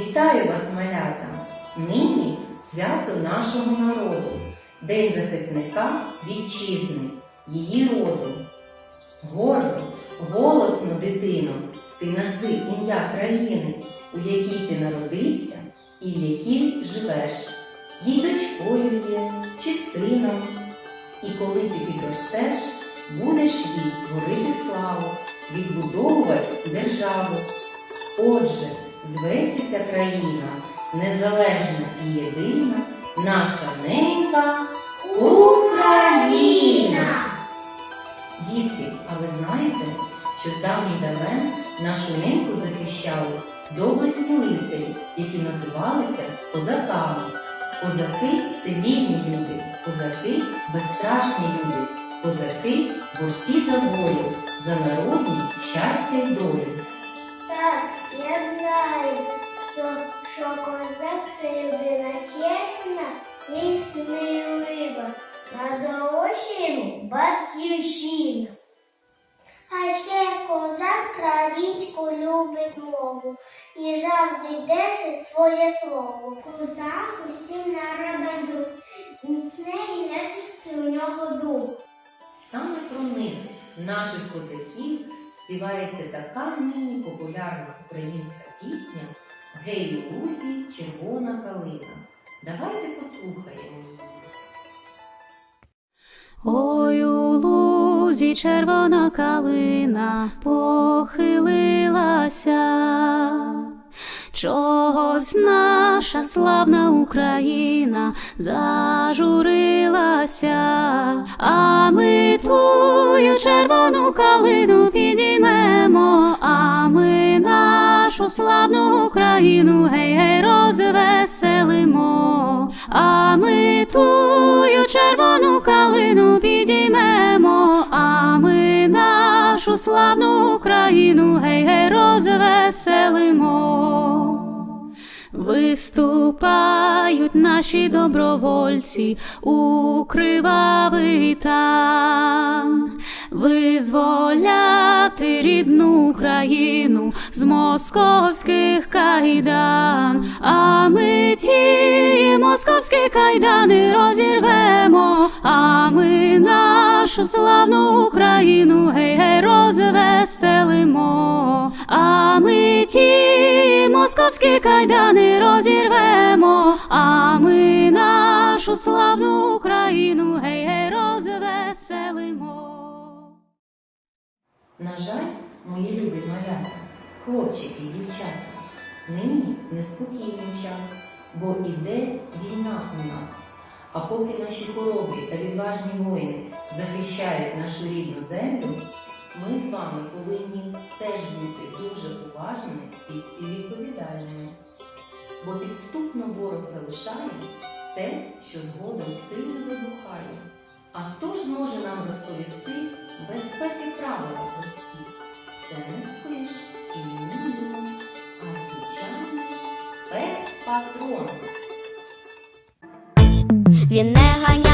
Вітаю вас, малята! Нині свято нашого народу, День захисника вітчизни, її роду. Гордо, голосно, дитино, ти назви ім'я країни, у якій ти народився і в якій живеш. Їй дочкою є чи сином. І коли ти підростеш, будеш їй творити славу, відбудовувати державу. Отже, зветься ця країна, незалежна і єдина, наша ненька Україна. Дітки, а ви знаєте, що з давніх давен нашу неньку захищали доблесні лицарі, які називалися козаками. Козаки це вільні люди, козаки безстрашні люди, козаки борці за волю, за народні щастя й долю. Так, я знаю, що, що козак це людина чесна і смілива. Надолує йому батьківщина. А ще козак українську любить мову і завжди держить своє слово. Козак усім народам друг, міцне і лицарський у нього дух. Саме про них, наших козаків, співається така нині популярна українська пісня Гей у лузі червона калина. Давайте послухаємо її. Ой у лузі червона калина похилилася, чогось наша славна Україна зажурилася, а ми твою червону калину славну Україну гей гей розвеселимо, а ми тую червону калину підіймемо, а ми нашу славну Україну гей гей розвеселимо. Виступають наші добровольці у кривавий тан, визволяти рідну Україну з московських кайдан, а ми ті московські кайдани розірвемо, а ми нашу славну Україну гей гей розвеселимо, а ми ті московські кайдани розірвемо, а ми нашу славну Україну гей гей На жаль, мої любі малята, хлопчики і дівчата, нині неспокійний час, бо іде війна у нас. А поки наші хоробрі та відважні воїни захищають нашу рідну землю, ми з вами повинні теж бути дуже уважними і- відповідальними. Бо підступно ворог залишає те, що згодом сильно вибухає. А хто ж зможе нам розповісти безпеки правила прості? Це не спиш і не дум, а звичайний пес патрон. Він не ганя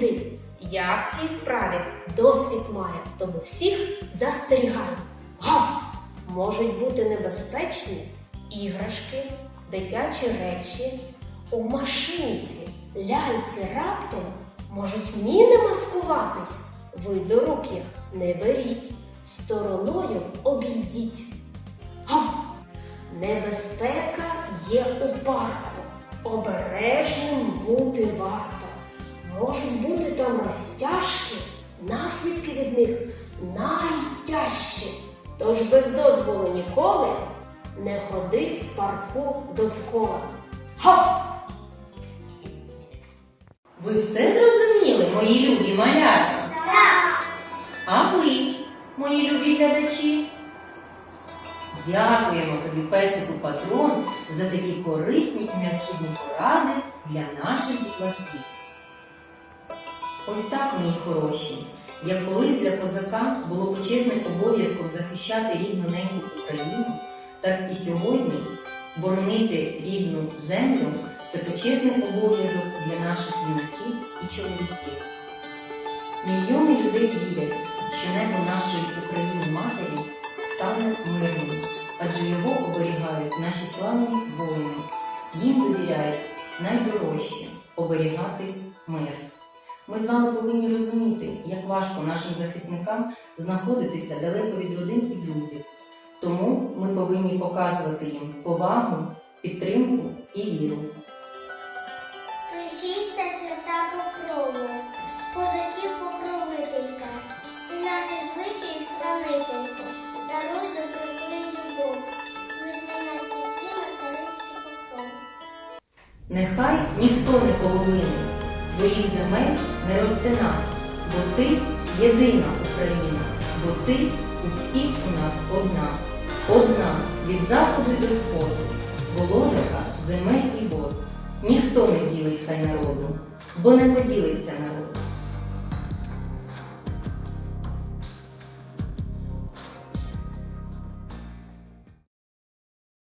біди. Я в цій справі досвід маю, тому всіх застерігаю. Гав! Можуть бути небезпечні іграшки, дитячі речі, у машинці, ляльці раптом Можуть міни маскуватись? Ви до рук їх не беріть, стороною обійдіть. Гав! Небезпека є у парку. Обережним бути варто. Можуть розтяжки, наслідки від них найтяжчі. Тож без дозволу ніколи не ходи в парку довкола. Гав! Ви все зрозуміли, мої любі малята? Так. А ви, мої любі глядачі? Дякуємо тобі, песику патрон, за такі корисні і необхідні поради для наших дітлахів. Ось так, мої хороші, як колись для козака було почесним обов'язком захищати рідну неньку Україну, так і сьогодні боронити рідну землю це почесний обов'язок для наших юнаків і чоловіків. Мільйони людей вірять, що небо нашої України матері стане мирним, адже його оберігають наші славні воїни. Їм довіряють найдорожче оберігати мир. Ми з вами повинні розуміти, як важко нашим захисникам знаходитися далеко від родин і друзів. Тому ми повинні показувати їм повагу, підтримку і віру. Причиста свята покрова, козаків покровителька, і наших звичаїв хранителька. Даруй доброту і любов, візьми нас під свій покров. Нехай ніхто не половинить, твоїх земель не розтина, бо ти єдина Україна, бо ти у всіх у нас одна, одна від заходу й до сходу, володарка земель і вод. Ніхто не ділить хай народу, бо не поділиться народ.